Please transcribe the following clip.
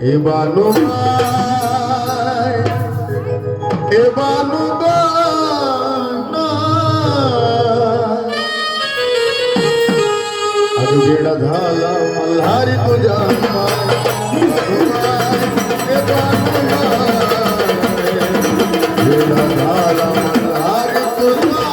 এ বালু এ বালু वेडा झाला मल्हारी तुझा वेडा झाला मल्हारी तुझा